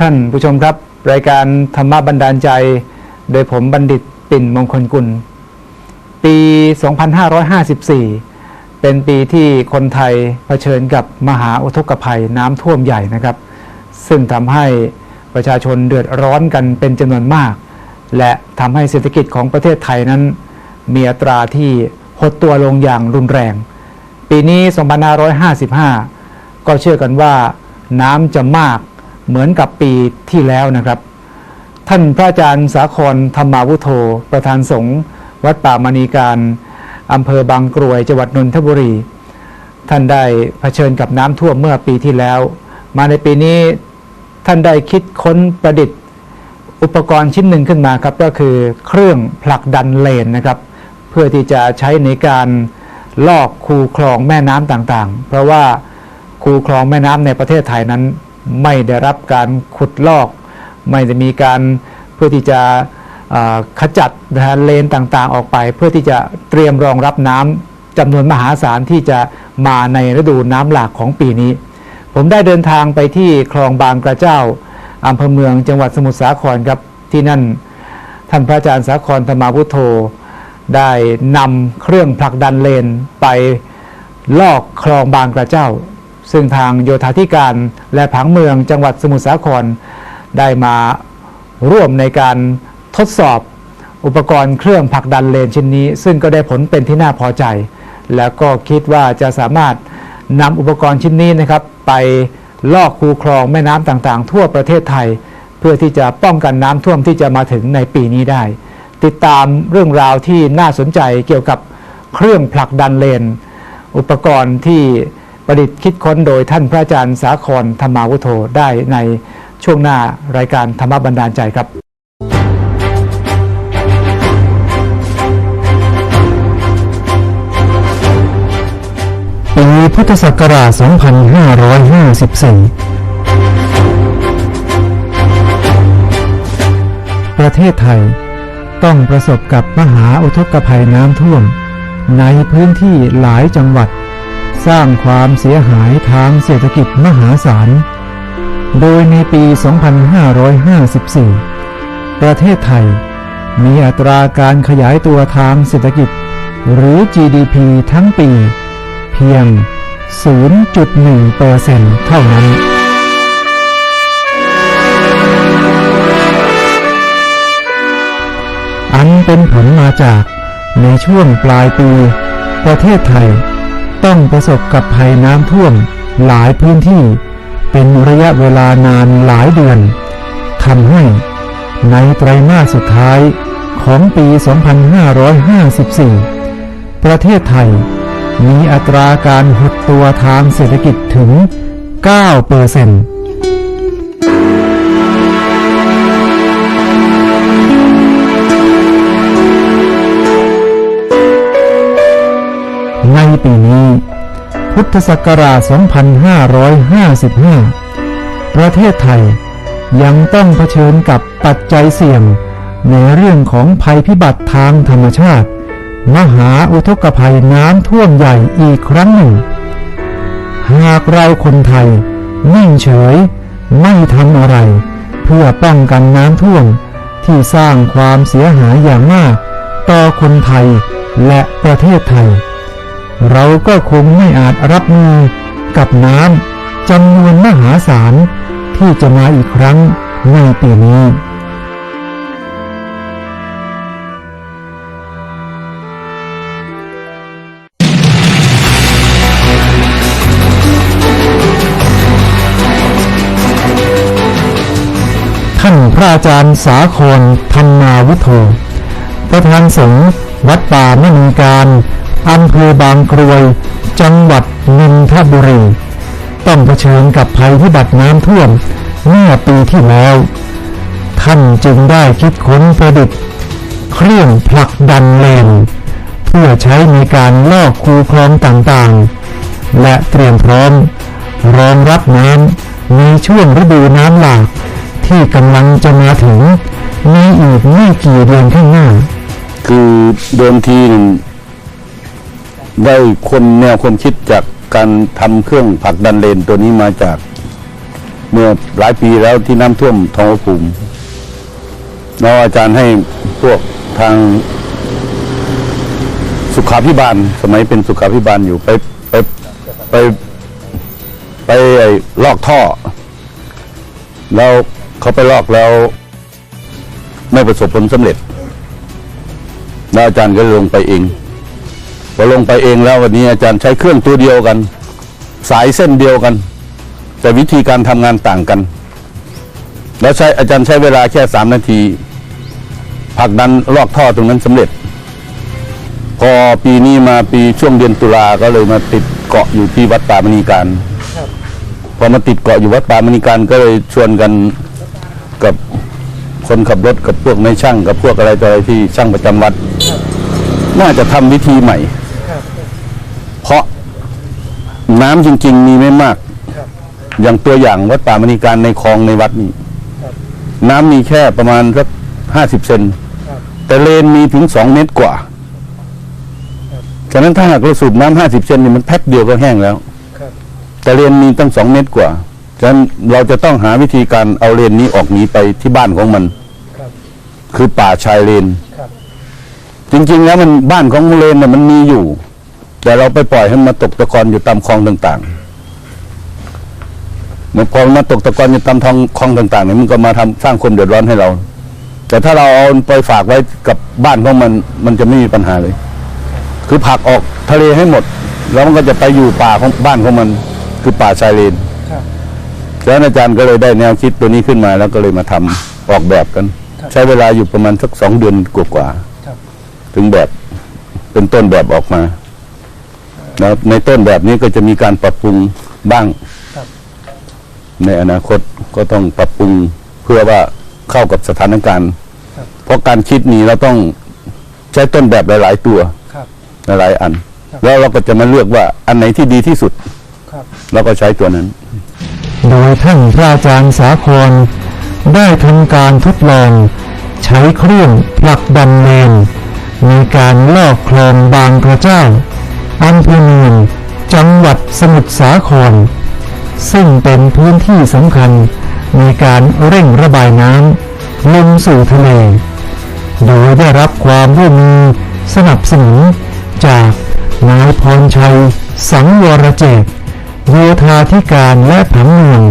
ท่านผู้ชมครับ รายการธรรมบันดาลใจ โดยผมบัณฑิตปิ่นมงคลกุล ปี 2554 เป็นปีที่คนไทยเผชิญกับมหาอุทกภัยน้ำท่วมใหญ่นะครับ ซึ่งทำให้ประชาชนเดือดร้อนกันเป็นจำนวนมาก และทำให้เศรษฐกิจของประเทศไทยนั้น มีอัตราที่หดตัวลงอย่างรุนแรง ปีนี้ 2555 ก็เชื่อกันว่าน้ำจะมาก เหมือนกับปีที่แล้วนะครับ ท่านพระอาจารย์สาครธรรมาวุโธ ประธานสงฆ์วัดป่ามณีการอำเภอบางกรวยจังหวัดนนทบุรี ท่านได้เผชิญกับน้ำท่วมเมื่อปีที่แล้ว มาในปีนี้ท่านได้คิดค้นประดิษฐ์อุปกรณ์ชิ้นหนึ่งขึ้นมาครับก็คือเครื่องผลักดันเลนนะครับ เพื่อที่จะใช้ในการลอกคูคลองแม่น้ำต่างๆ เพราะว่าคูคลองแม่น้ำในประเทศไทยนั้น ไม่ได้รับการขุดลอก ไม่ได้มีการเพื่อที่จะขจัดนะฮะเลนต่างๆออกไป เพื่อที่จะเตรียมรองรับน้ำจำนวนมหาศาลที่จะมาในฤดูน้ำหลากของปีนี้ ผมได้เดินทางไปที่คลองบางกระเจ้าอำเภอเมืองจังหวัดสมุทรสาครครับที่นั่นท่านพระอาจารย์สาครธรรมาพุทโธได้นำเครื่องผลักดันเลนไปลอกคลองบางกระเจ้า ซึ่งทางโยธาธิการและผังเมืองจังหวัดสมุทรสาคร ได้มาร่วมในการทดสอบอุปกรณ์เครื่องผลักดันเลนชิ้นนี้ ซึ่งก็ได้ผลเป็นที่น่าพอใจ แล้วก็คิดว่าจะสามารถนำอุปกรณ์ชิ้นนี้นะครับ ไปลอกคูคลองแม่น้ำต่างๆ ทั่วประเทศไทย เพื่อที่จะป้องกันน้ำท่วมที่จะมาถึงในปีนี้ได้ ติดตามเรื่องราวที่น่าสนใจเกี่ยวกับเครื่องผลักดันเลน อุปกรณ์ที่ ประดิษฐ์คิดค้นโดยท่านพระอาจารย์สาครธรรมาวุโธได้ในช่วงหน้ารายการธรรมบันดาลใจครับปีพุทธศักราช 2554 ประเทศไทยต้องประสบกับมหาอุทกภัยน้ำท่วม ในพื้นที่หลายจังหวัด สร้างความเสียหายทางเศรษฐกิจมหาศาล โดยในปี 2554 ประเทศไทยมีอัตราการขยายตัวทางเศรษฐกิจ หรือ GDP ทั้งปี เพียง 0.1%เท่านั้นอันเป็นผลมาจากในช่วงปลายปี ประเทศไทย ต้องประสบกับภัยน้ำท่วมหลายพื้นที่เป็นระยะเวลานานหลายเดือนทำให้ในไตรมาสสุดท้ายของปี 2554 ประเทศไทยมีอัตราการหดตัวทางเศรษฐกิจถึง 9เปอร์เซ็นต์ ปีนี้ พุทธศักราช 2555 ประเทศไทยยังต้องเผชิญกับปัจจัยเสี่ยง ในเรื่องของภัยพิบัติทางธรรมชาติ มหาอุทกภัยน้ำท่วมใหญ่อีกครั้งหนึ่ง หากเราคนไทยนิ่งเฉยไม่ทำอะไร เพื่อป้องกันน้ำท่วมที่สร้างความเสียหายอย่างมาก ต่อคนไทยและประเทศไทย เราก็คงไม่อาจรับมือกับน้ำจำนวนมหาศาลที่จะมาอีกครั้งในปีนี้ท่านพระอาจารย์สาครธรรมาวุโธประธานสงฆ์วัดป่ามณีการ อำเภอบางกรวย จังหวัดนนทบุรี ต้องเผชิญกับภัยพิบัติน้ำท่วมเมื่อปีที่แล้ว ท่านจึงได้คิดค้นประดิษฐ์เครื่องผลักดันเลน เพื่อใช้ในการลอกคูคลองต่างๆ และเตรียมพร้อม รองรับน้ำในช่วงฤดูน้ำหลากที่กำลังจะมาถึงในอีกไม่กี่เดือนข้างหน้า คือเดิมทีน ได้คนแนวความคิดจากการทำเครื่องผลักดันเลนตัวนี้มาจากเมื่อหลายปีแล้วที่น้ำท่วมทองภูมิแล้วอาจารย์ให้พวกทางสุขาพิบาล สมัยเป็นสุขาพิบาลอยู่ไปไปไปไปลอกท่อ แล้วเขาไปลอกแล้ว ไม่ประสบผลสำเร็จแล้วอาจารย์ก็ลงไปเอง พอลงไปเองแล้ววันนี้อาจารย์ใช้เครื่องตัวเดียวกัน สายเส้นเดียวกัน แต่วิธีการทำงานต่างกัน แล้วใช้อาจารย์ใช้เวลาแค่สามนาทีผักดันลอกท่อตรงนั้นสำเร็จ พอปีนี้มาปีช่วงเดือนตุลาก็เลยมาติดเกาะอยู่ที่วัดป่ามณีการพอมาติดเกาะอยู่วัดป่ามณีการก็เลยชวนกันกับคนขับรถกับพวกในายช่างกับพวกอะไรต่ออะไรที่ช่างประจำวัด น่าจะทำวิธีใหม่ เพราะน้ำจริง ๆ มีไม่มากอย่างตัวอย่างวัดป่ามณีการในคลองในวัดนี่น้ำมีแค่ประมาณสักห้าสิบเซนแต่เลนมีถึงสองเมตรกว่าฉะนั้นถ้าหากเราสูบน้ำห้าสิบเซนนี่มันแพ็คเดียวก็แห้งแล้วแต่เลนมีตั้งสองเมตรกว่า ฉะนั้นเราจะต้องหาวิธีการเอาเลนนี้ออกหนีไปที่บ้านของมันคือป่าชายเลนจริง ๆ แล้วมันบ้านของเลนเนี่ยมันมีอยู่ แต่เราไปปล่อยให้มันมาตกตะกอนอยู่ตามคลองต่างๆเมื่อพอมันมาตกตะกอนอยู่ตามท้องคลองต่างๆเนี่ยมันก็มาทำสร้างความเดือดร้อนให้เรา แต่ถ้าเราเอาไปฝากไว้กับบ้านของมันมันจะไม่มีปัญหาเลย คือผลักออกทะเลให้หมด แล้วมันก็จะไปอยู่ป่าของบ้านของมัน คือป่าชายเลนแล้วอาจารย์ก็เลยได้แนวคิดตัวนี้ขึ้นมาแล้วก็เลยมาทำออกแบบกัน ใช้เวลาอยู่ประมาณสักสองเดือนกว่าๆถึงแบบเป็นต้นแบบออกมา แล้วในต้นแบบนี้ก็จะมีการปรับปรุงบ้างในอนาคตก็ต้องปรับปรุงเพื่อว่าเข้ากับสถานการณ์ เพราะการคิดนี้เราต้องใช้ต้นแบบหลาย ๆ ตัวครับหลายๆอัน แล้วเราก็จะมาเลือกว่าอันไหนที่ดีที่สุดครับเราก็ใช้ตัวนั้น โดยท่านพระอาจารย์สาครได้ทำการทดลอง ใช้เครื่องผลักดันเลนในการลอกคลองบางกระเจ้า อำเภอเมืองจังหวัดสมุทรสาคร ซึ่งเป็นพื้นที่สำคัญในการเร่งระบายน้ำลงสู่ทะเล โดยได้รับความร่วมมือสนับสนุนจากนายพรชัย สังวรเจตโยธาธิการและผังเมือง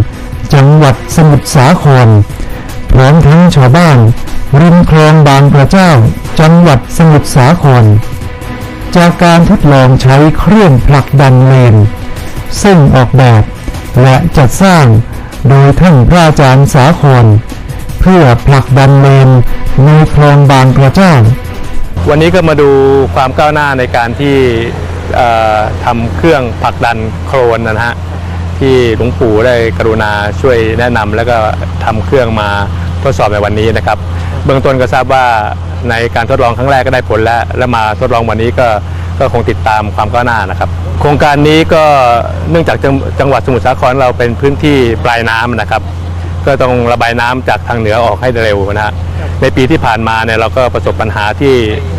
จังหวัดสมุทรสาคร พร้อมทั้งชาวบ้านริมคลองบางกระเจ้า จังหวัดสมุทรสาคร จากการทดลองใช้เครื่องผลักดันเลน ซึ่งออกแบบและจัดสร้างโดยท่านพระอาจารย์สาครเพื่อผลักดันเลนในคลองบางกระเจ้า วันนี้ก็มาดูความก้าวหน้าในการที่ทำเครื่องผลักดันโครนนะฮะที่หลวงปู่ได้กรุณาช่วยแนะนำแล้วก็ทำเครื่องมาทดสอบในวันนี้นะครับ เบื้องต้นก็ทราบว่า ในการทดลองครั้งแรกก็ได้ผลแล้ว แล้วมาทดลองวันนี้ก็ก็คงติดตามความก้าวหน้านะครับ โครงการนี้ก็เนื่องจากจังจงหวัดสมุทรสาครเราเป็นพื้นที่ปลายน้ำนะครับ ก็ต้องระบายน้ำจากทางเหนือออกให้เร็วนะฮะในปีที่ผ่านมาเนี่ยเราก็ประสบปัญหาที่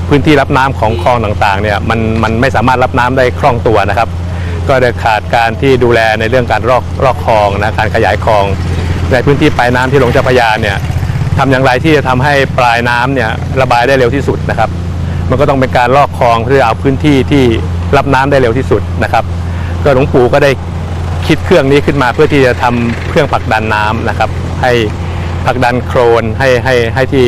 พื้นที่รับน้ำของคลองต่างๆเนี่ยมันมันไม่สามารถรับน้ำได้คล่องตัวนะครับ ก็ได้ขาดการที่ดูแลในเรื่องการรอกรอกคลองนะการขยายคลอง ในพื้นที่ปลายน้ำที่หลวงเจ้าพระยาเนี่ย ทำอย่างไรที่จะทำให้ปลายน้ำเนี่ยระบายได้เร็วที่สุดนะครับ มันก็ต้องเป็นการลอกคลองเพื่อเอาพื้นที่ที่รับน้ำได้เร็วที่สุดนะครับ ก็หลวงปู่ก็ได้คิดเครื่องนี้ขึ้นมาเพื่อที่จะทำเครื่องผลักดันน้ำนะครับ ให้ผลักดันโครนให้ให้ให้ที่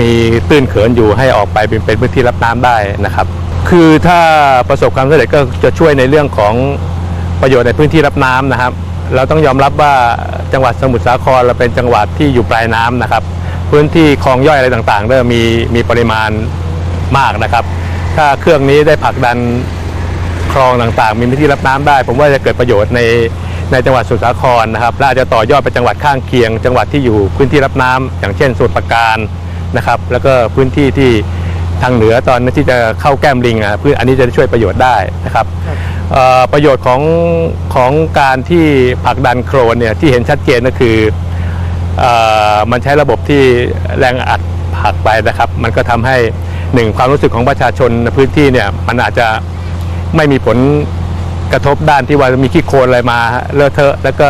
มีตื้นเขินอยู่ให้ออกไปเป็นเป็นพื้นที่รับน้ำได้นะครับ คือถ้าประสบความสำเร็จก็จะช่วยในเรื่องของประโยชน์ในพื้นที่รับน้ำนะครับ เราต้องยอมรับว่าจังหวัดสมุทรสาครเราเป็นจังหวัดที่อยู่ปลายน้ำนะครับ พื้นที่คลองย่อยอะไรต่างๆเริ่มมีมีปริมาณมากนะครับ ถ้าเครื่องนี้ได้ผลักดันคลองต่างๆ มีพื้นที่รับน้ำได้ ผมว่าจะเกิดประโยชน์ในในจังหวัดสมุทรสาครนะครับและอาจจะต่อยอดไปจังหวัดข้างเคียง จังหวัดที่อยู่พื้นที่รับน้ำอย่างเช่นสมุทรปราการนะครับ แล้วก็พื้นที่ที่ทางเหนือตอนที่จะเข้าแก้มลิงอะพื้นอันนี้จะช่วยประโยชน์ได้นะครับ ประโยชน์ของของการที่ผลักดันโครนเนี่ยที่เห็นชัดเจนก็คืออมันใช้ระบบที่แรงอัดผลักไปนะครับ มันก็ทำให้หนึ่งความรู้สึกของประชาชนในพื้นที่เนี่ยมันอาจจะไม่มีผลกระทบด้านที่ว่ามีขี้โคลนอะไรมาเลอะเทอะ แล้วก็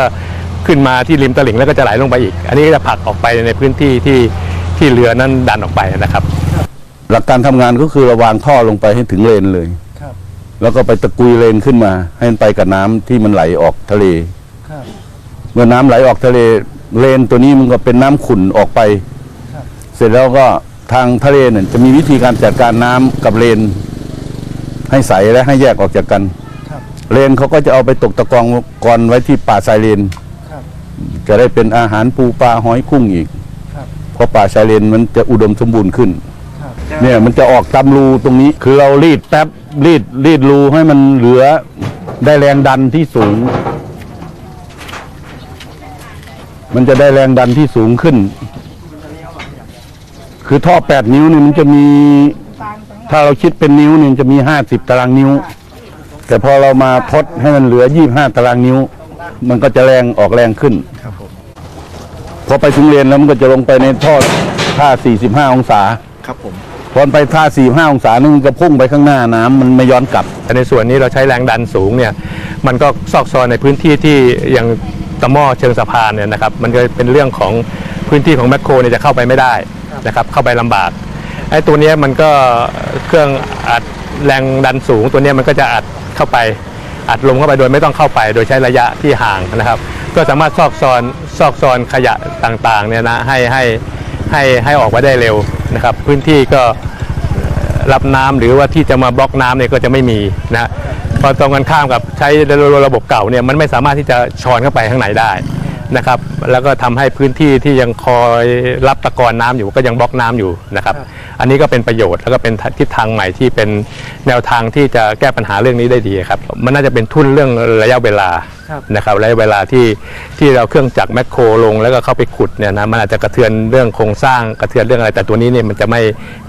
ขึ้นมาที่ริมตลิ่งแล้วก็จะไหลลงไปอีก อันนี้ก็จะผลักออกไปในพื้นที่ที่ที่เรือนั้นดันออกไปนะครับ หลักการทำงานก็คือเราวางท่อลงไปให้ถึงเลนเลย แล้วก็ไปตะกุยเลนขึ้นมา ให้มันไปกับน้ำที่มันไหลออกทะเลครับเมื่อน้ำไหลออกทะเลเลนตัวนี้มันก็เป็นน้ำขุ่นออกไปครับเสร็จแล้วก็ทางทะเลเนี่ยจะมีวิธีการจัดการน้ำกับเลน ให้ใสและให้แยกออกจากกันครับเลนเขาก็จะเอาไปตกตะกองกอนไว้ที่ป่าชายเลนครับจะได้เป็นอาหารปูปลาหอยกุ้งอีกครับเพราะป่าชายเลนมันจะอุดมสมบูรณ์ขึ้นครับเนี่ยมันจะออกตามรูตรงนี้คือเรารีดแป๊บ รีดรีดรูให้มันเหลือได้แรงดันที่สูง มันจะได้แรงดันที่สูงขึ้น คือท่อแปดนิ้วเนี่ยมันจะมี ถ้าเราคิดเป็นนิ้วเนี่ยมันจะมีห้าสิบตารางนิ้ว แต่พอเรามาทดให้มันเหลือยี่ห้าตารางนิ้ว มันก็จะแรงออกแรงขึ้นพอไปถึงเลนแล้วมันก็จะลงไปในท่อท่าสี่สิบห้าองศาครับผม พอไปท่าสี่ห้าองศานี่มันจะพุ่งไปข้างหน้าน้ำมันไม่ย้อนกลับ แต่ในส่วนนี้เราใช้แรงดันสูงเนี่ยมันก็ซอกซอนในพื้นที่ที่อย่างตะหม้อเชิงสะพานเนี่ยนะครับมันก็เป็นเรื่องของพื้นที่ของแมคโครเนี่ยจะเข้าไปไม่ได้นะครับเข้าไปลำบากไอ้ตัวนี้มันก็เครื่องอัดแรงดันสูง ตัวนี้มันก็จะอัดเข้าไปอัดลมเข้าไปโดยไม่ต้องเข้าไป โดยใช้ระยะที่ห่างนะครับ ก็สามารถซอกซอนซอกซอนขยะต่างๆเนี่ยนะให้ให้ให้ให้ออกมาได้เร็ว นะครับพื้นที่ก็รับน้ำหรือว่าที่จะมาบล็อกน้ำเนี่ยก็จะไม่มีนะพอตรงกันข้ามกับใช้ระบบเก่าเนี่ยมันไม่สามารถที่จะชอนเข้าไปข้างในได้นะครับ แล้วก็ทำให้พื้นที่ที่ยังคอยรับตะกอนน้ำอยู่ก็ยังบล็อกน้ำอยู่นะครับ อันนี้ก็เป็นประโยชน์แล้วก็เป็นทิศทางใหม่ที่เป็นแนวทางที่จะแก้ปัญหาเรื่องนี้ได้ดีครับ มันน่าจะเป็นทุนเรื่องระยะเวลา นะครับระยะเวลาที่ที่เราเครื่องจักรแมคโครลงแล้วก็เข้าไปขุดเนี่ยนะมันอาจจะกระเทือนเรื่องโครงสร้างกระเทือนเรื่องอะไร แต่ตัวนี้เนี่ยมันจะไม่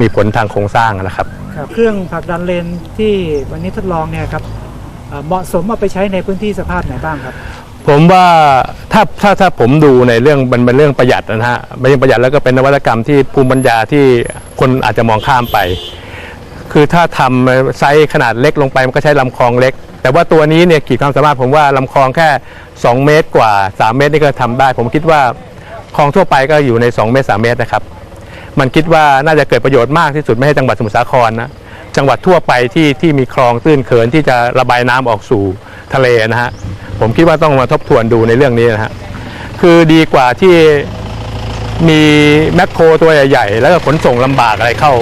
มีผลทางโครงสร้างนะครับครับ เครื่องผลักดันเลนที่วันนี้ทดลองเนี่ยครับเอ่อเหมาะสมเอาไปใช้ในพื้นที่สภาพไหนบ้างครับผมว่าถ้าถ้าถ้าผมดูในเรื่องมันเป็นเรื่องประหยัดนะฮะไม่ใช่ประหยัดแล้วก็เป็นนวัตกรรมที่ภูมิปัญญาที่คนอาจจะมองข้ามไป คือถ้าทำไซส์ขนาดเล็กลงไปมันก็ใช้ลำคลองเล็ก แต่ว่าตัวนี้เนี่ยขีดความสามารถผมว่าลำคลองแค่ 2 เมตรกว่า 3 เมตรนี่ก็ทำได้ ผมคิดว่าคลองทั่วไปก็อยู่ใน 2 เมตร 3 เมตรนะครับ มันคิดว่าน่าจะเกิดประโยชน์มากที่สุดไม่ให้จังหวัดสมุทรสาครนะจังหวัดทั่วไปที่ที่มีคลองตื้นเขินที่จะระบายน้ำออกสู่ทะเลนะฮะผมคิดว่าต้องมาทบทวนดูในเรื่องนี้นะฮะคือดีกว่าที่มีแมคโครตัวใหญ่ๆแล้วก็ขนส่งลำบากอะไรเข้า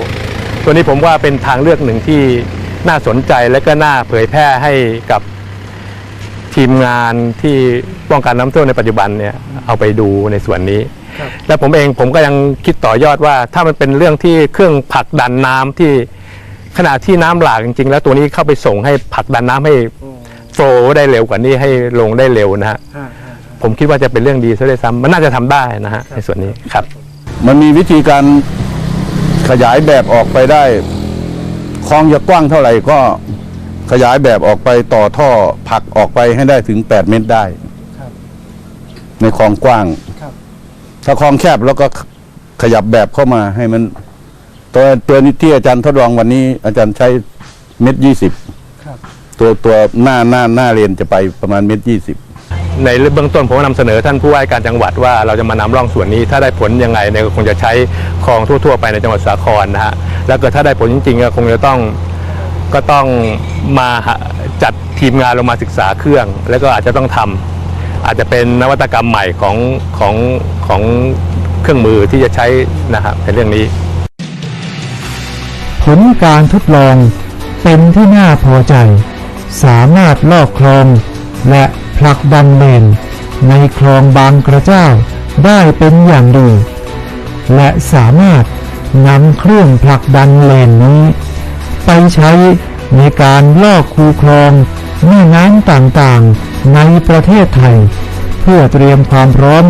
ตัวนี้ผมว่าเป็นทางเลือกหนึ่งที่ น่าสนใจและก็น่าเผยแพร่ให้กับทีมงานที่ป้องกันน้ำท่วมในปัจจุบันเนี่ยเอาไปดูในส่วนนี้ครับและผมเองผมก็ยังคิดต่อยอดว่า ถ้ามันเป็นเรื่องที่เครื่องผลักดันน้ำที่ขณะที่น้ำหลากจริง ๆ แล้วตัวนี้เข้าไปส่งให้ผลักดันน้ำให้โฟลว์ได้เร็วกว่านี้ให้ลงได้เร็วนะฮะอ่าอ่าผมคิดว่าจะเป็นเรื่องดีซะด้วยซ้ำมันน่าจะทำได้นะฮะในส่วนนี้ครับ มันมีวิธีการขยายแบบออกไปได้ คลองจะกว้างเท่าไหร่ก็ขยายแบบออกไปต่อท่อผลักออกไปให้ได้ถึง8เมตรได้ ครับ ในคลองกว้าง ครับ ถ้าคลองแคบแล้วก็ขยับแบบเข้ามาให้มันตัวตัวนี้ที่อาจารย์ทดลองวันนี้ อาจารย์ใช้เม็ดยี่สิบครับ ตัวตัวหน้าหน้าหน้าเรียนจะไปประมาณเม็ดยี่สิบในเบื้องต้นผมก็นำเสนอท่านผู้ว่าการจังหวัดว่าเราจะมานำร่องส่วนนี้ถ้าได้ผลยังไงเนี่ยก็คงจะใช้คลองทั่ว ๆ ไปในจังหวัดสาครนะฮะ แล้วเก็ถ้าได้ผลจริงๆก็คงจะต้องก็ต้องมาจัดทีมงานลงมาศึกษาเครื่อง แล้วก็อาจจะต้องทำอาจจะเป็นนวัตกรรมใหม่ของของของเครื่องมือที่จะใช้นะครับในเรื่องนี้ ผลการทดลองเป็นที่น่าพอใจ สามารถลอกคลองและผลักดันเลนในคลองบางกระเจ้าได้เป็นอย่างดี และสามารถ นำเครื่องผลักดันเลนนี้ ไปใช้ในการลอกคูคลองแม่น้ำต่างๆในประเทศไทย เพื่อเตรียมความพร้อม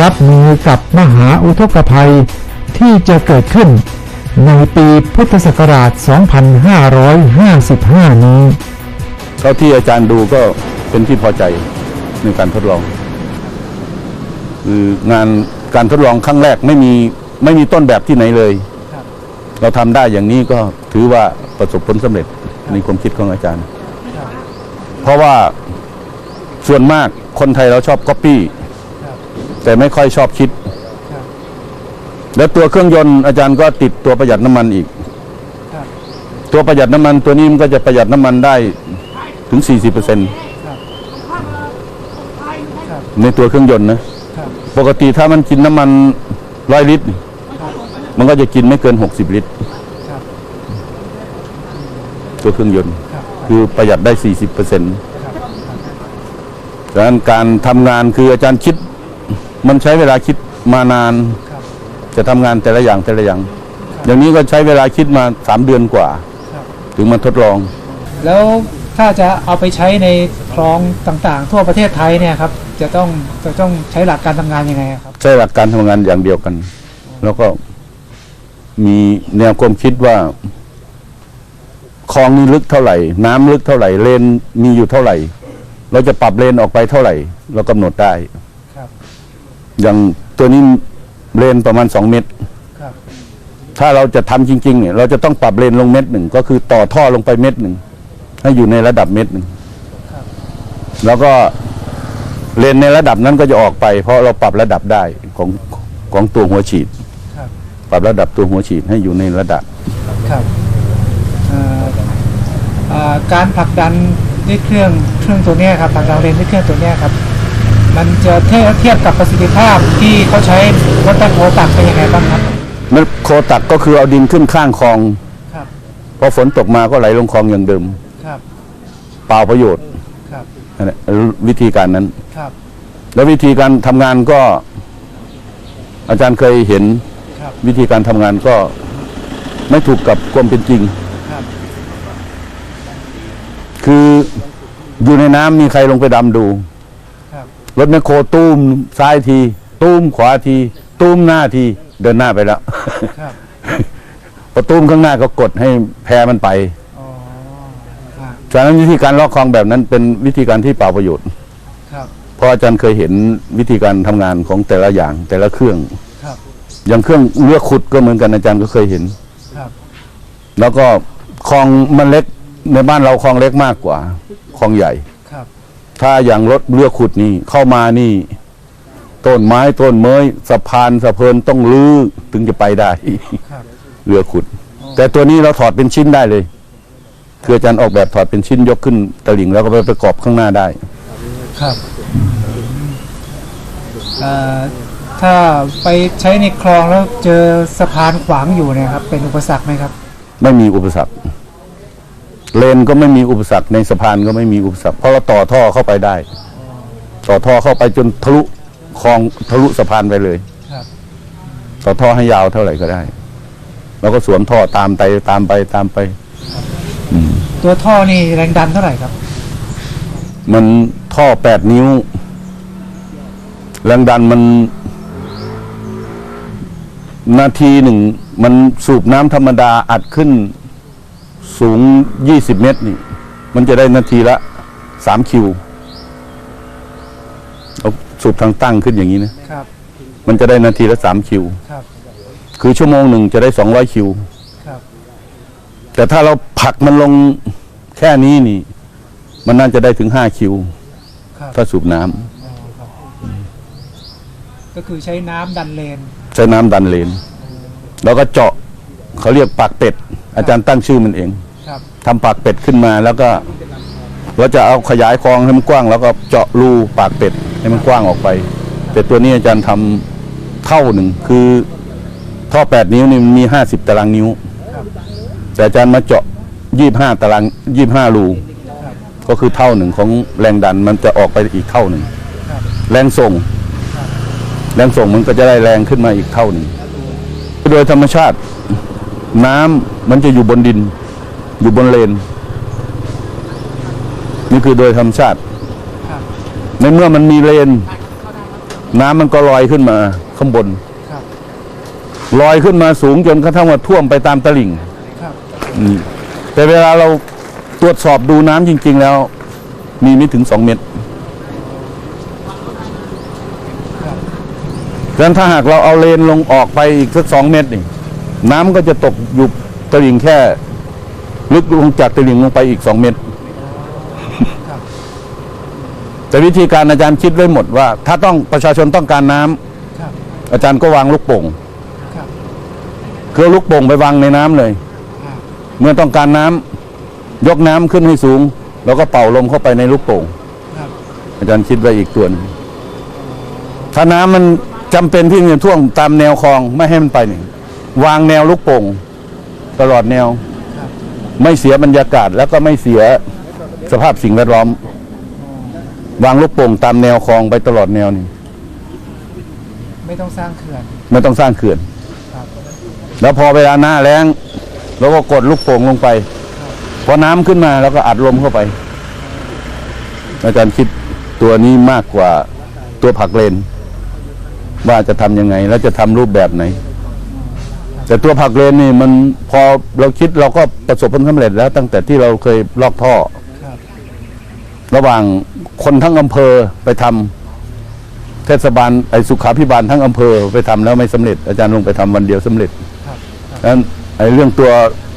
รับมือกับมหาอุทกภัยที่จะเกิดขึ้น ในปีพุทธศักราช 2555 นี้เท่าที่อาจารย์ดูก็เป็นที่พอใจในการทดลองคืองานการทดลองครั้งแรกไม่มี ไม่มีต้นแบบที่ไหนเลยครับเราทำได้อย่างนี้ก็ถือว่าประสบผลสำเร็จในความคิดของอาจารย์ครับเพราะว่าส่วนมากคนไทยเราชอบก๊อปปี้แต่ไม่ค่อยชอบคิดครับแล้วตัวเครื่องยนต์อาจารย์ก็ติดตัวประหยัดน้ำมันอีกครับตัวประหยัดน้ำมันตัวนี้มันก็จะประหยัดน้ำมันได้ถึง40%เครับครับในตัวเครื่องยนต์นะครับปกติถ้ามันกินน้ำมันร้อยลิตรครับ มันก็จะกินไม่เกิน 60 ลิตรครับ ตัวเครื่องยนต์ ครับ คือประหยัดได้ 40%เปอร์เซ็นต์ครับ ดังนั้นการทำงานคืออาจารย์คิด มันใช้เวลาคิดมานาน ครับ จะทำงานแต่ละอย่างแต่ละอย่าง อย่างนี้ก็ใช้เวลาคิดมาสามเดือนกว่า ครับ ถึงมาทดลอง แล้วถ้าจะเอาไปใช้ในคลองต่างๆ ทั่วประเทศไทยเนี่ยครับ จะต้องจะต้องใช้หลักการทำงานยังไงอะครับ ใช้หลักการทำงานอย่างเดียวกัน แล้วก็ มีแนวความคิดว่าคลองนี้ลึกเท่าไหร่ น้ำลึกเท่าไหร่ เลนมีอยู่เท่าไหร่ เราจะปรับเลนออกไปเท่าไหร่ เรากำหนดได้ครับอย่างตัวนี้เลนประมาณสองเมตรครับถ้าเราจะทำจริง ๆ เนี่ย เราจะต้องปรับเลนลงเม็ดหนึ่งก็คือต่อท่อลงไปเม็ดหนึ่งให้อยู่ในระดับเม็ดหนึ่งครับแล้วก็เลนในระดับนั้นก็จะออกไป เพราะเราปรับระดับได้ของของตัวหัวฉีดค รับปรับระดับตัวหัวฉีดให้อยู่ในระดับครับเอ่อเอ่อการผลักดันด้วยเครื่องเครื่องตัวเนี้ยครับผลักดันเรนด้วยเครื่องตัวเนี้ยครับ มันจะเทียบเทียบกับประสิทธิภาพที่เขาใช้รถแบคโฮตักเป็นยังไงบ้างครับมันโคตักก็คือเอาดินขึ้นข้างคลองครับพอฝนตกมาก็ไหลลงคลองอย่างเดิมครับเปล่าประโยชน์ครับนั่นแหละวิธีการนั้นครับ แล้ววิธีการทำงานก็ อาจารย์เคยเห็นครับ วิธีการทำงานก็ไม่ถูกกับความเป็นจริงครับคืออยู่ในน้ำมีใครลงไปดำดูครับรถแมคโครตุ้มซ้ายทีตุ้มขวาทีตุ้มหน้าที เดินหน้าไปแล้วครับพอตุ้มข้างหน้าก็กดให้แพมันไปอ๋อครับฉะนั้นวิธีการลอกคลองแบบนั้นเป็นวิธีการที่เปล่าประโยชน์ครับเพราะอาจารย์เคยเห็นวิธีการทำงานของแต่ละอย่างแต่ละเครื่องครับ อย่างเครื่องเลือกขุดก็เหมือนกันอาจารย์ก็เคยเห็น ครับ แล้วก็คลองมันเล็กในบ้านเราคลองเล็กมากกว่าคลองใหญ่ ครับ ถ้าอย่างรถเรือขุดนี่เข้ามานี่ ต้นไม้ต้นเมยสะพานสะเพรินต้องลื้อถึงจะไปได้ ครับ เรือขุด แต่ตัวนี้เราถอดเป็นชิ้นได้เลยคืออาจารย์ออกแบบถอดเป็นชิ้นยกขึ้นตลิ่งแล้วก็ไปประกอบข้างหน้าได้ ครับเอ่อ ถ้าไปใช้ในคลองแล้วเจอสะพานขวางอยู่เนี่ยครับ เป็นอุปสรรคไหมครับ ไม่มีอุปสรรค เลนก็ไม่มีอุปสรรคในสะพานก็ไม่มีอุปสรรค เพราะเราต่อท่อเข้าไปได้ ต่อท่อเข้าไปจนทะลุคลองทะลุสะพานไปเลยครับต่อท่อให้ยาวเท่าไหร่ก็ได้ แล้วก็สวมท่อตามไปตามไปตามไป ตัวท่อนี่แรงดันเท่าไหร่ครับ มันท่อแปดนิ้ว แรงดันมัน นาทีหนึ่งมันสูบน้ำธรรมดาอัดขึ้นสูงยี่สิบเมตรนี่ มันจะได้นาทีละสามคิวเอาสูบทางตั้งขึ้นอย่างนี้นะ ครับ มันจะได้นาทีละสามคิว ครับ คือชั่วโมงหนึ่งจะได้สองร้อยคิว ครับ แต่ถ้าเราผลักมันลงแค่นี้นี่ มันน่าจะได้ถึงห้าคิว ครับ ถ้าสูบน้ำอ๋อครับก็คือใช้น้ำดันเลน ใช้น้ำดันเลน แล้วก็เจาะเขาเรียกปากเป็ด อาจารย์ตั้งชื่อมันเองครับทำปากเป็ดขึ้นมาแล้วก็เราจะเอาขยายคลองให้มันกว้าง แล้วก็เจาะรูปากเป็ดให้มันกว้างออกไป แต่ตัวนี้อาจารย์ทำเท่าหนึ่งคือท่อแปดนิ้วนี่มันมีห้าสิบตารางนิ้วครับแต่อาจารย์มาเจาะยี่ห้าตารางยี่ห้ารูครับก็คือเท่าหนึ่งของแรงดันมันจะออกไปอีกเท่าหนึ่งครับแรงส่ง แรงส่งมันก็จะได้แรงขึ้นมาอีกเท่าหนึ่งโดยธรรมชาติน้ำมันจะอยู่บนดิน อยู่บนเลน นี่คือโดยธรรมชาติในเมื่อมันมีเลน น้ำมันก็ลอยขึ้นมาข้างบนลอยขึ้นมาสูงจนกระทั่งว่าท่วมไปตามตลิ่งแต่เวลาเราตรวจสอบดูน้ำจริง ๆ แล้ว มีไม่ถึงสองเมตร ครับ ดังนั้นถ้าหากเราเอาเลนลงออกไปอีกสักสองเมตรนี่น้ำก็จะตกอยู่ตลิ่งแค่ ลึกลงจากตลิ่งลงไปอีกสองเมตรครับแต่วิธีการอาจารย์คิดไว้หมดว่า ถ้าต้องประชาชนต้องการน้ำครับอาจารย์ก็วางลูกโป่งครับคือเอาลูกโป่งไปวางในน้ำเลยอ่าเมื่อต้องการน้ำยกน้ำขึ้นให้สูง แล้วก็เป่าลมเข้าไปในลูกโป่งครับอาจารย์คิดไว้อีกตัวหนึง ถ้าน้ำมันจำเป็นที่จะท่วมตามแนวคลองไม่ให้มันไปนี่วางแนวลูกโป่งตลอดแนวครับไม่เสียบรรยากาศแล้วก็ไม่เสียสภาพสิ่งแวดล้อม วางลูกโป่งตามแนวคลองไปตลอดแนวนี่ไม่ต้องสร้างเขื่อนไม่ต้องสร้างเขื่อนครับแล้วพอเวลาหน้าแล้งเราก็กดลูกโป่งลงไป พอน้ำขึ้นมาแล้วก็อัดลมเข้าไปอาจารย์คิดตัวนี้มากกว่าตัวผักเลน ว่าจะทำยังไง แล้วจะทำรูปแบบไหน แต่ตัวผักเลนนี่มันพอเราคิดเราก็ประสบผลสำเร็จแล้ว ตั้งแต่ที่เราเคยลอกท่อครับระหว่างคนทั้งอำเภอไปทำเทศบาลไอ้สุขาพิบาลทั้งอำเภอไปทำแล้วไม่สำเร็จ อาจารย์ลงไปทำวันเดียวสำเร็จครับดังนั้นไอ้เรื่องตัว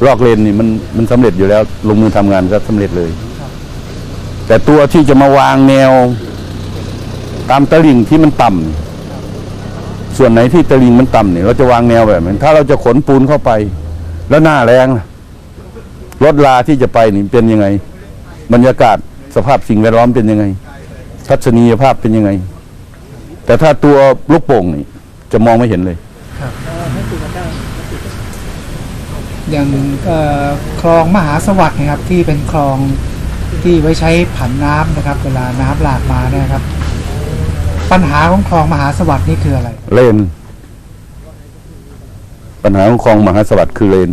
ลอกเลนนี่มันมันสำเร็จอยู่แล้ว ลงมือทำงานก็สำเร็จเลย แต่ตัวที่จะมาวางแนว ตามตลิ่งที่มันต่ำ ส่วนไหนที่ตลิ่งมันต่ำเนี่ยเราจะวางแนวแบบนั้นถ้าเราจะขนปูนเข้าไป แล้วหน้าแรงรถลาที่จะไปนี่เป็นยังไง บรรยากาศสภาพสิ่งแวดล้อมเป็นยังไง ทัศนียภาพเป็นยังไง แต่ถ้าตัวลูกโป่งนี่ จะมองไม่เห็นเลยอย่างคลองมหาสวัสดิ์นะครับ ที่เป็นคลองที่ไว้ใช้ผันน้ำนะครับ เวลาน้ำหลากมาเนี่ยครับ ปัญหาของคลองมหาสวัสดิ์นี่คืออะไร เลน ปัญหาของคลองมหาสวัสดิ์คือเลน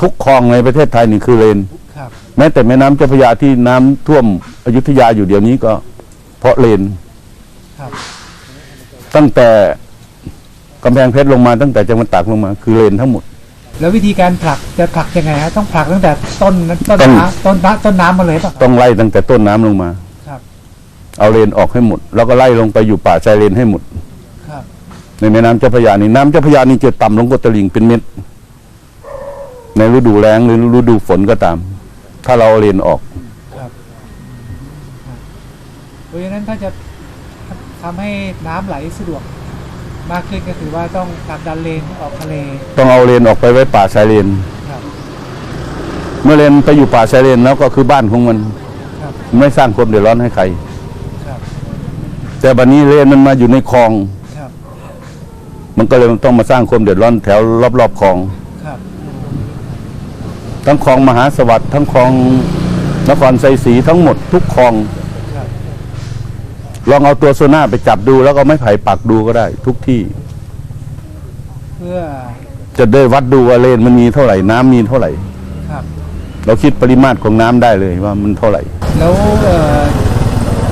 ทุกคลองในประเทศไทยนี่คือเลน ครับ แม้แต่แม่น้ำเจ้าพระยาที่น้ำท่วมอยุธยาอยู่เดี๋ยวนี้ก็ เพราะเลน ครับ ตั้งแต่กำแพงเพชรลงมาตั้งแต่จังหวัดตากลงมา คือเลนทั้งหมด แล้ววิธีการผลักจะผลักยังไงฮะต้องผลักตั้งแต่ต้นต้นต้อง น้ำต้นน้ำต้นน้ำมาเลยป่ะครับต้องไล่ตั้งแต่ต้นน้ำลงมาครับ เอาเลนออกให้หมด แล้วก็ไล่ลงไปอยู่ป่าชายเลนให้หมดครับในแม่น้ำเจ้าพระยานี่น้ำเจ้าพระยานี่จะต่ำลงกว่าตลิ่งเป็นเม็ดในฤดูแล้งหรือฤดูฝนก็ตาม ถ้าเราเอาเลนออกครับเพราะฉะนั้นถ้าจะทำให้น้ำไหลสะดวก มากขึ้นก็คือว่าต้องผลักดันเลนออกทะเล ต้องเอาเลนออกไปไว้ป่าชายเลนครับเมื่อเลนไปอยู่ป่าชายเลนแล้วก็คือบ้านของมันครับไม่สร้างความเดือดร้อนให้ใครครับ แต่บัดนี้เลนมันมาอยู่ในคลอง ครับ มันก็เลยต้องมาสร้างความเดือดร้อนแถวรอบๆคลอง ครับ ทั้งคลองมหาสวัสดิ์ทั้งคลองนครไซศรีทั้งหมดทุกคลอง ครับ ลองเอาตัวโซน่าไปจับดู แล้วก็ไม้ไผ่ปักดูก็ได้ ทุกที่ เพื่อ จะได้วัดดูว่าเลนมันมีเท่าไหร่น้ำมีเท่าไหร่ ครับ เราคิดปริมาตรของน้ำได้เลยว่ามันเท่าไหร่ แล้วเอ่อ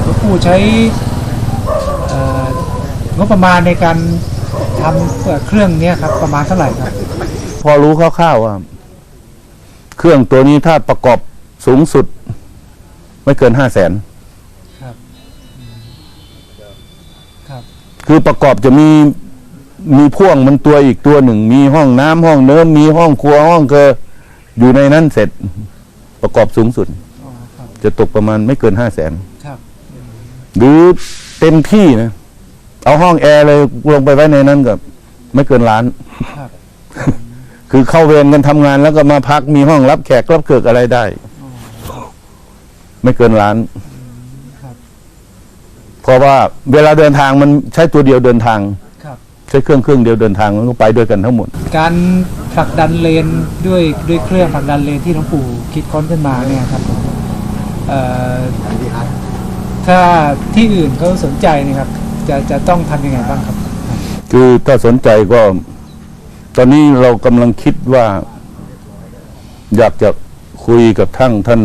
หลวงปู่ใช้เอ่อ งบประมาณในการทำเอ่อเครื่องเนี้ยครับ ประมาณเท่าไหร่ครับ พอรู้คร่าวๆว่าเครื่องตัวนี้ถ้าประกอบสูงสุด ไม่เกินห้าแสนครับอืมครับ คือประกอบจะมีมีพ่วงมันตัวอีกตัวหนึ่ง มีห้องน้ำห้องเนื้อมีห้องครัวห้องเกออยู่ในนั้นเสร็จประกอบสูงสุดอ๋อครับจะตกประมาณไม่เกินห้าแสนครับหรือเต็มที่นะ เอาห้องแอร์เลยลงไปไว้ในนั้นกับไม่เกินล้าน ครับ คือเข้าเวรกันทำงานแล้วก็มาพักมีห้องรับแขกรับเกิกอะไรได้ ไม่เกินล้าน ครับ เพราะว่าเวลาเดินทางมันใช้ตัวเดียวเดินทาง ครับ ใช้เครื่องเครื่องเดียวเดินทางมันก็ไปด้วยกันทั้งหมด การผลักดันเลนด้วยด้วยเครื่องผลักดันเลนที่หลวงปู่คิดค้นขึ้นมาเนี่ยครับเอ่อถ้าที่อื่นเขาสนใจเนะครับ จะจะต้องทำยังไงบ้างครับ คือถ้าสนใจก็ ตอนนี้เรากำลังคิดว่า อยากจะคุยกับทั้งท่าน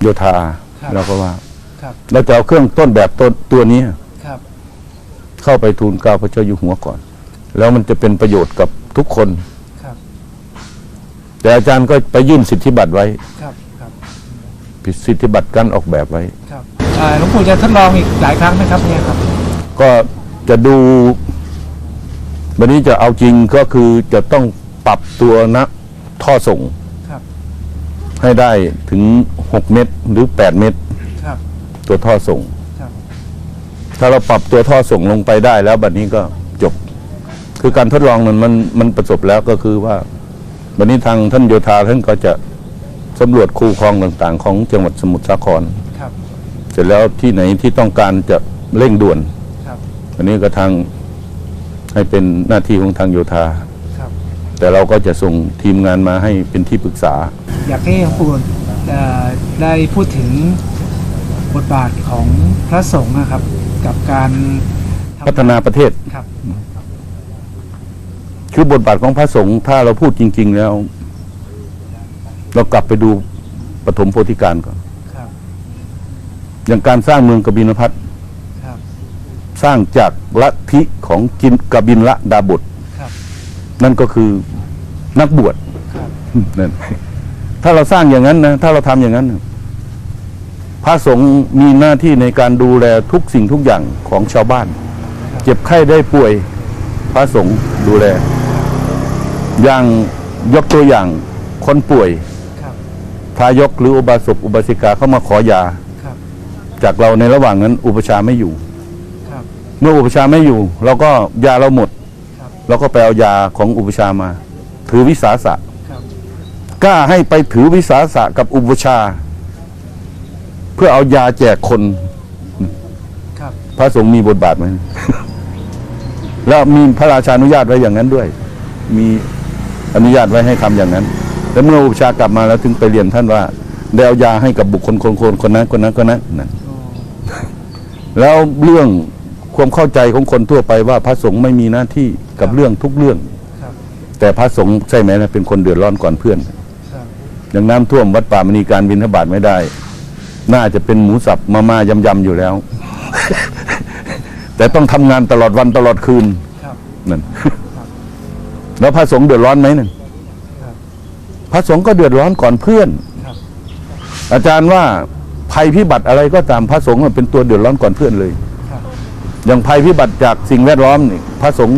โยธาครับเราก็ว่าครับเราจะเอาเครื่องต้นแบบต้นตัวนี้ครับเข้าไปทูลเกล้าพระเจ้าอยู่หัวก่อน แล้วมันจะเป็นประโยชน์กับทุกคนครับแต่อาจารย์ก็ไปยื่นสิทธิบัตรไว้ครับครับผิดสิทธิบัตรการออกแบบไว้ ครับอ่าหลวงปู่จะทดลองอีกหลายครั้งไหมครับเนี่ยครับ ก็จะดู วันนี้จะเอาจริงก็คือจะต้องปรับตัวนะท่อส่งครับ ให้ได้ถึง 6 เมตรหรือ 8 เมตรครับ ตัวท่อส่ง ครับ ถ้าเราปรับตัวท่อส่งลงไปได้แล้วบัดนี้ก็จบ คือการทดลองมันมันมันประสบแล้วก็คือว่าบัดนี้ทางท่านโยธาท่านก็จะสำรวจคูคลองต่างๆ ของจังหวัดสมุทรสาครครับ เสร็จแล้วที่ไหนที่ต้องการจะเร่งด่วนครับอันนี้ก็ทางให้เป็นหน้าที่ของทางโยธา ครับ แต่เราก็จะส่งทีมงานมาให้เป็นที่ปรึกษา อยากให้หลวงปู่เอ่อได้พูดถึงบทบาทของพระสงฆ์นะครับ กับการทำพัฒนาประเทศ ครับ คือบทบาทของพระสงฆ์ถ้าเราพูดจริง ๆ แล้ว เรากลับไปดูปฐมโพธิการก่อนครับ อย่างการสร้างเมืองกบินพัทครับสร้างจากลัทธิของกินกบินละดาบทครับนั่นก็คือนักบวชครับนั่นถ้าเราสร้างอย่างนั้นนะถ้าเราทำอย่างนั้นนะพระสงฆ์มีหน้าที่ในการดูแลทุกสิ่งทุกอย่างของชาวบ้าน เจ็บไข้ได้ป่วย พระสงฆ์ดูแล อย่างยกตัวอย่างคนป่วยครับทายกหรืออุบาสกอุบาสิกาเข้ามาขอยาครับ จากเราในระหว่างนั้น อุปชฌาย์ไม่อยู่ ครับ เมื่ออุปชฌาย์ไม่อยู่เราก็ยาเราหมดครับเราก็ไปเอายาของอุปชฌาย์มา ถือวิสาสะครับกล้าให้ไปถือวิสาสะกับอุปชฌาย์เพื่อเอายาแจกคน ครับพระสงฆ์มีบทบาทไหม แล้วมีพระราชานุญาตไว้อย่างนั้นด้วย มีอนุญาตไว้ให้ทำอย่างนั้น แล้วเมื่ออุปชฌาย์กลับมาแล้วถึงไปเรียนท่านว่าได้เอายาให้กับบุคคลคนคนคนนั้นคนนั้นคนนั้นนั่นโอ้ แล้วเรื่องความเข้าใจของคนทั่วไปว่าพระสงฆ์ไม่มีหน้าที่กับเรื่องทุกเรื่อง ครับแต่พระสงฆ์ใช่ไหมนะเป็นคนเดือดร้อนก่อนเพื่อนครับอย่างน้ำท่วมวัดป่ามณีการบินทบาทไม่ได้ น่าจะเป็นหมูสับมามายำยำๆอยู่แล้ว แต่ต้องทำงานตลอดวันตลอดคืนครับ นั่นแล้วพระสงฆ์เดือดร้อนไหมนั่นครับพระสงฆ์ก็เดือดร้อนก่อนเพื่อน ครับ อาจารย์ว่า ภัยพิบัติอะไรก็ตามพระสงฆ์เป็นตัวเดือดร้อนก่อนเพื่อนเลยครับอย่างภัยพิบัติจากสิ่งแวดล้อมนี่พระสงฆ์